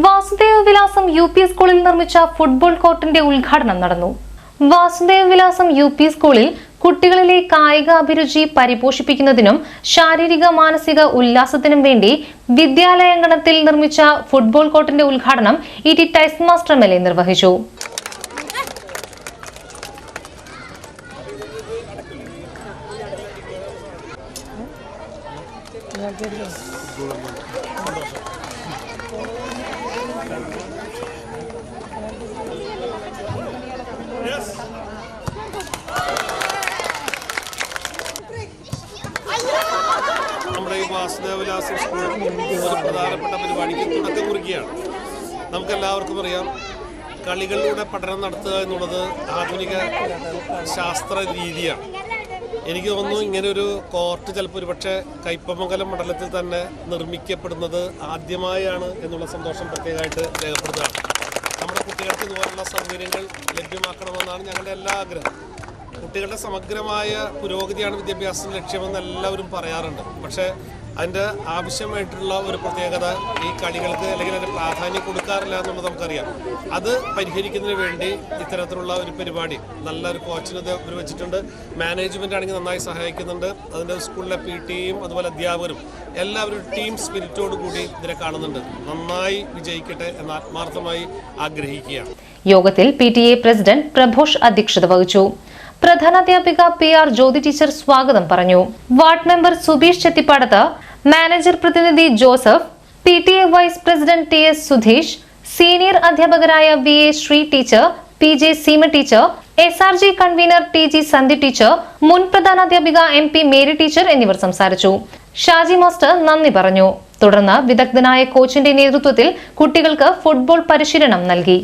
വാസുദേവ വിലാസം U P സ്കൂളിൽ നിർമ്മിച്ച ഫുട്ബോൾ കോർട്ടിന്റെ ഉദ്ഘാടനം നടന്നു. വാസുദേവ വിലാസം യു പി സ്കൂളിൽ കുട്ടികളിലെ കായിക അഭിരുചി പരിപോഷിപ്പിക്കുന്നതിനും ശാരീരിക മാനസിക ഉല്ലാസത്തിനും വേണ്ടി വിദ്യാലയാങ്കണത്തിൽ നിർമ്മിച്ച ഫുട്ബോൾ കോർട്ടിന്റെ ഉദ്ഘാടനം E T Taison master M L A നിർവഹിച്ചു. നമ്മുടെ ഈ വാസുദേവലാസം സ്കൂൾ പ്രധാനപ്പെട്ട പരിപാടിക്ക് തുടക്കം കുറിക്കുകയാണ് നമുക്കെല്ലാവർക്കും അറിയാം കളികളിലൂടെ പഠനം നടത്തുക എന്നുള്ളത് ആധുനിക ശാസ്ത്ര രീതിയാണ്. എനിക്ക് തോന്നുന്നു ഇങ്ങനെ ഒരു കോർട്ട് ചിലപ്പോൾ ഒരുപക്ഷെ കൈപ്പമംഗലം മണ്ഡലത്തിൽ തന്നെ നിർമ്മിക്കപ്പെടുന്നത് ആദ്യമായാണ് എന്നുള്ള സന്തോഷം പ്രത്യേകമായിട്ട് രേഖപ്പെടുത്തുകയാണ്. നമ്മുടെ കുട്ടികൾക്ക് ഇതുപോലുള്ള സൗകര്യങ്ങൾ ലഭ്യമാക്കണമെന്നാണ് ഞങ്ങളുടെ എല്ലാ ആഗ്രഹം. കുട്ടികളുടെ സമഗ്രമായ പുരോഗതിയാണ് വിദ്യാഭ്യാസം ലക്ഷ്യമെന്ന് എല്ലാവരും പറയാറുണ്ട്. പക്ഷേ അതിന്റെ ആവശ്യമായിട്ടുള്ള ഒരു പ്രത്യേകത ഈ കളികൾക്ക് അല്ലെങ്കിൽ അതിന് പ്രാധാന്യം കൊടുക്കാറില്ല എന്നുള്ളത് നമുക്കറിയാം. അത് പരിഹരിക്കുന്നതിന് വേണ്ടി ഇത്തരത്തിലുള്ള ഒരു പരിപാടി നല്ലൊരു കോച്ചിന് ഇത് ഇവർ വെച്ചിട്ടുണ്ട് മാനേജ്മെന്റ് ആണെങ്കിൽ നന്നായി സഹായിക്കുന്നുണ്ട്. അതിന്റെ സ്കൂളിലെ പി ടിയും അതുപോലെ അധ്യാപകരും എല്ലാവരും ടീം സ്പിരിറ്റോട് കൂടി ഇതിനെ കാണുന്നുണ്ട്. നന്നായി വിജയിക്കട്ടെ എന്ന് ആത്മാർത്ഥമായി ആഗ്രഹിക്കുകയാണ്. യോഗത്തിൽ P T A president Prabhosh അധ്യക്ഷത വഹിച്ചു. പ്രധാനാധ്യാപിക പി ആർ ജ്യോതി ടീച്ചർ സ്വാഗതം പറഞ്ഞു. Ward member Subeesh Chethippadath manager പ്രതിനിധി Joseph P T A vice president T S Sudheesh senior അധ്യാപകരായ V A Sree teacher P J Seema teacher S R G convener T G Sandhi teacher മുൻ പ്രധാനാധ്യാപിക M P Mary teacher എന്നിവർ സംസാരിച്ചു. Shaji master നന്ദി പറഞ്ഞു. തുടർന്ന് വിദഗ്ധനായ കോച്ചിന്റെ നേതൃത്വത്തിൽ കുട്ടികൾക്ക് ഫുട്ബോൾ പരിശീലനം നൽകി.